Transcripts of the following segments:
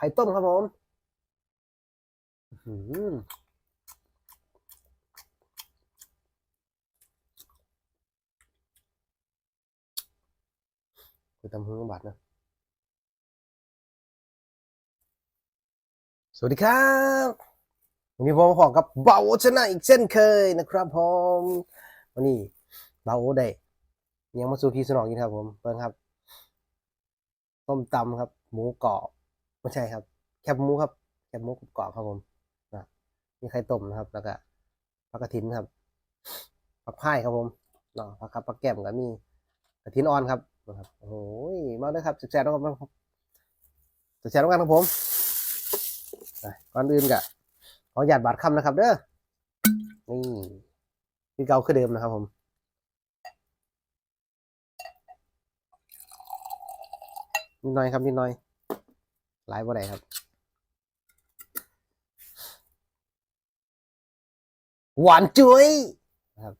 ไข่ต้มครับผมอื้อหือไปตำหูบาดนะ สวัสดีครับวันนี้ผมมาพบกับเบาชนะอีกเช่นเคยนะครับผมวันนี้เบาได้ยังมาสู่พี่สนองกินครับผมเปิ้งครับ ต้มตำครับ หมูกรอบ ไม่ใช่ครับ แคบหมูครับแคบหมูกรอบครับผมนะมีไข่ต้มนะครับ แล้วก็ผักกระถินครับผักพายครับผมเนาะผักกับผักแก้มก็มีกระถินอ่อนครับนะครับโอ้โหมาเลยครับแซ่บๆนะครับแซ่บๆกันครับผมก่อนอื่นกะขอหยาดบาดคำนะครับ เด้อนี่พี่เก่าคือเดิมนะครับผมนิดหน่อยครับนิดหน่อย หลายบ่ได้ครับหวานจุ้ยครับ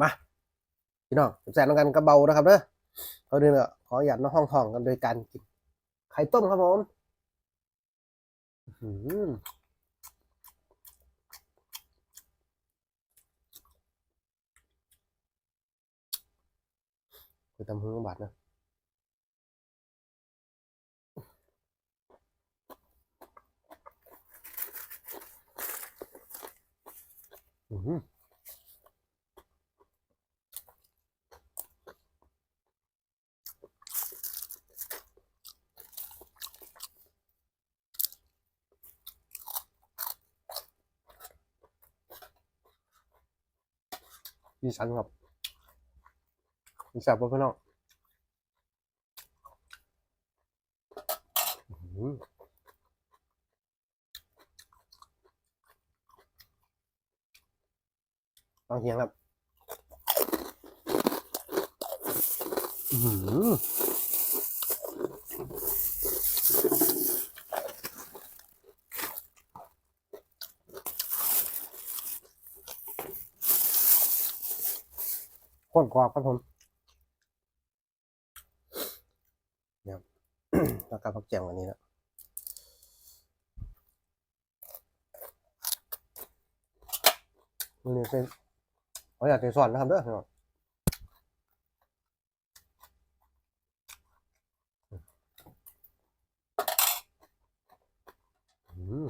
มาพี่น้องแสนกันกระเบานะครับเด้อเขาเดินก็ขอหยัดน้องห้องทองกันโดยการกินไข่ต้มครับผม อื้อหือไปตำหู บาดนะอือหือดีสันครับดีสับบ่พี่น้องลองเทียงครับอือหือโคนกรอบครับผมเนี่ย แล้วก็พักแจงวันนี้นะมันเป็นเขาอยากจะสอนนะครับเด้อพี่น้องอืม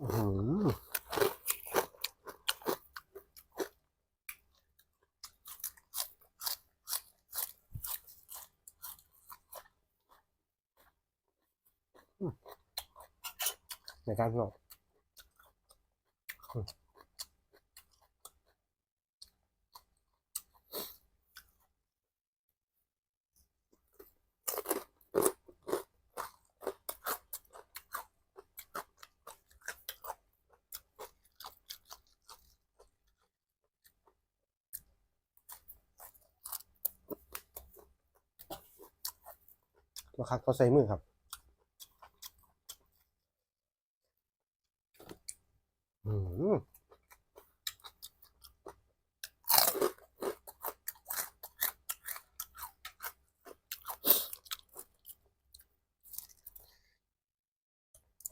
อื้อหือในการพี่น้องมราคาเขาใส่มือครับ อืม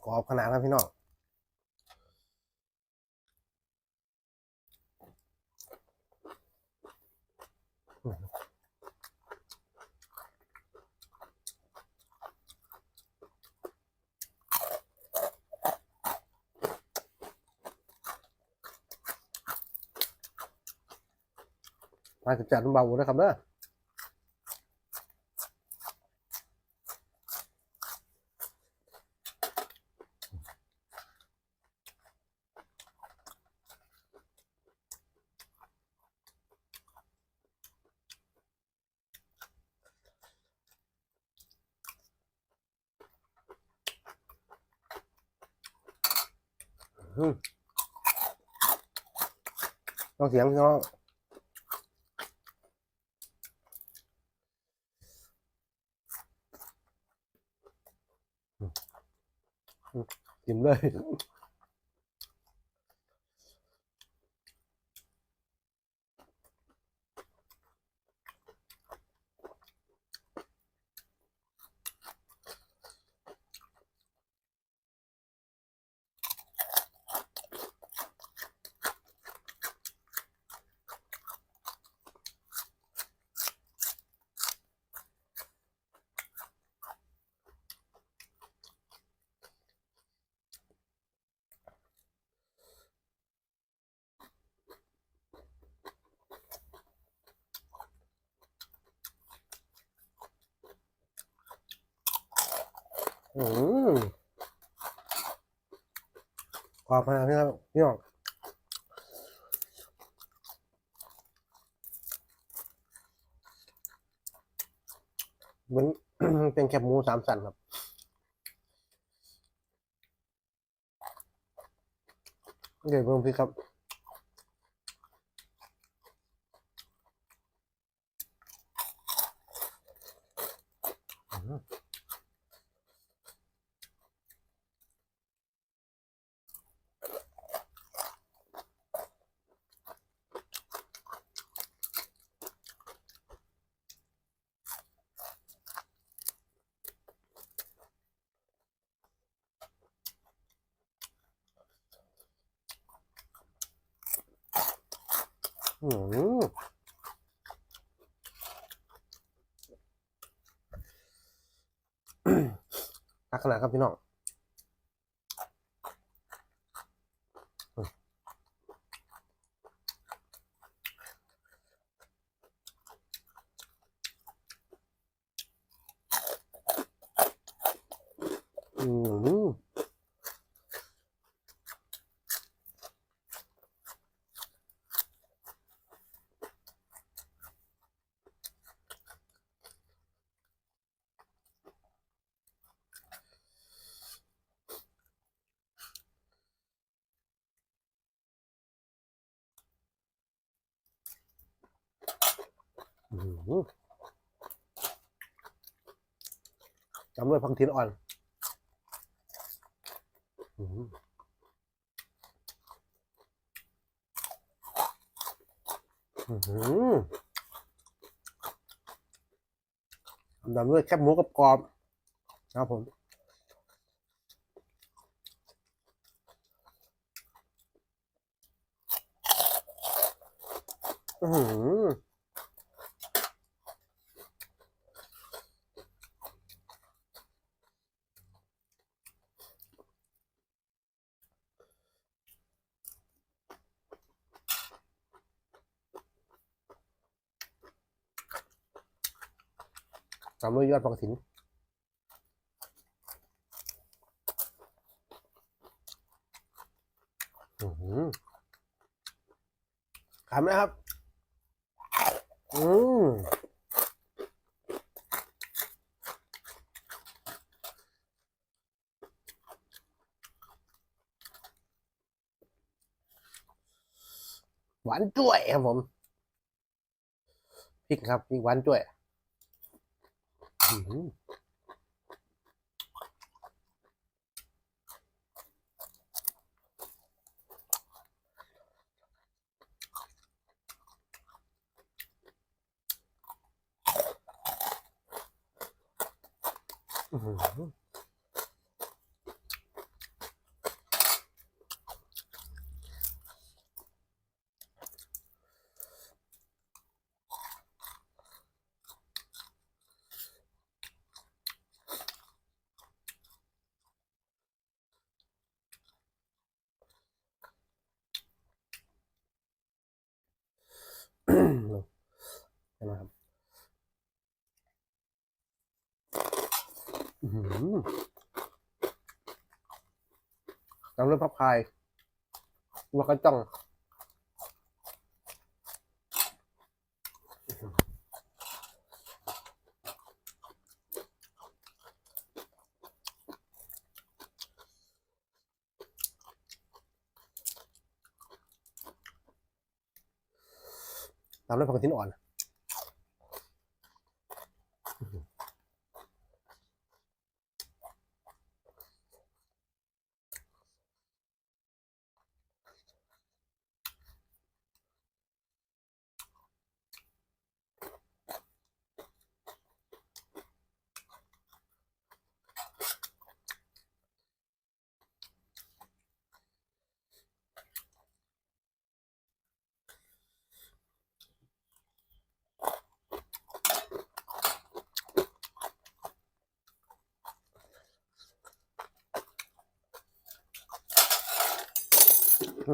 กรอบขนาดนั้นพี่น้องอืม มาจัดจัดเบาๆนะครับเด้ออืมต้องเสียงพี่น้อง กินเลย อืมขอบคุณพี่ครับพี่น้องเหมือนเป็นแคบหมูสามสันครับเดี๋ยวเพิ่มพี่ครับ อืมตักขนะครับพี่น้องอืม อื้อหือ จำด้วยพังทินอ่อนอื้อหืออื้อหือจำด้วยแคบหมูกับกรอบนะครับผมอือามด้วยยอดฟักถินอือหือขำไหมครับ อืมหวานจ้วยครับผมพริกครับพริกหวานจ้วย อื้อหืออื้อหือเห็นไหมครับอื้อหือ ตามด้วยพับพายวักกระจ่องตามด้วยผักกระถินอ่อน อั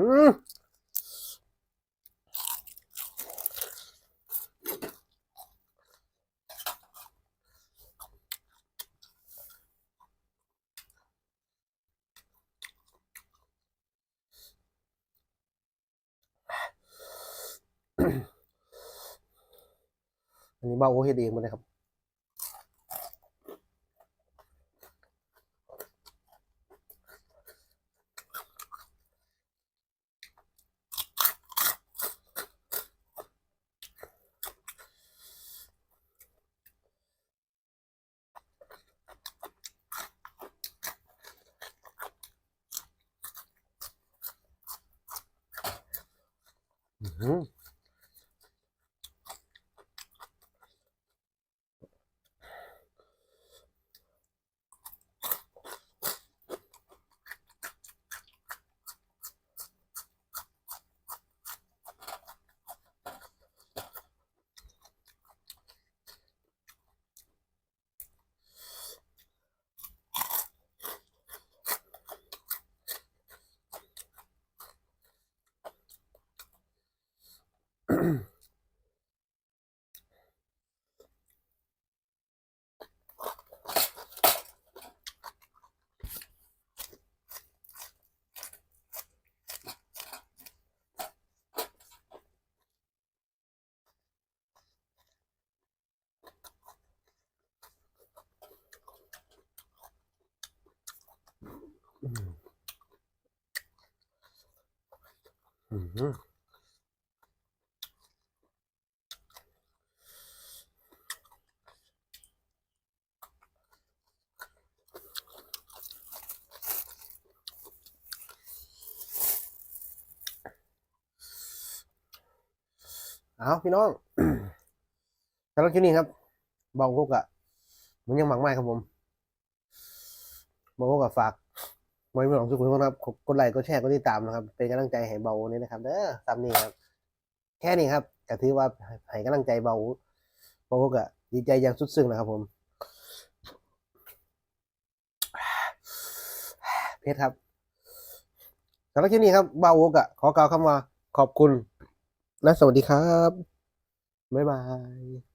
นนี้บ้าโอเฮ็ดเองมาเลยครับ อื้ เอาพี่น้องสำหรับคลิปนี้ครับเบาคุกอะมันยังหมักไม่ครับผมเบาคุกอะฝาก ไว้ไม่หลงทุกคนนะครับกดไลค์กดแชร์กดติดตามนะครับ เป็นกำลังใจให้เบานี่นะครับเด้อตามนี้ครับ แค่นี้ครับก็ถือว่าให้กำลังใจเบาเบาคุกอะดีใจอย่างสุดซึ้งนะครับ ผมเพชรครับสำหรับคลิปนี้ครับเบาคุกอะขอกล่าวคำว่าขอบคุณ และสวัสดีครับ บ๊ายบาย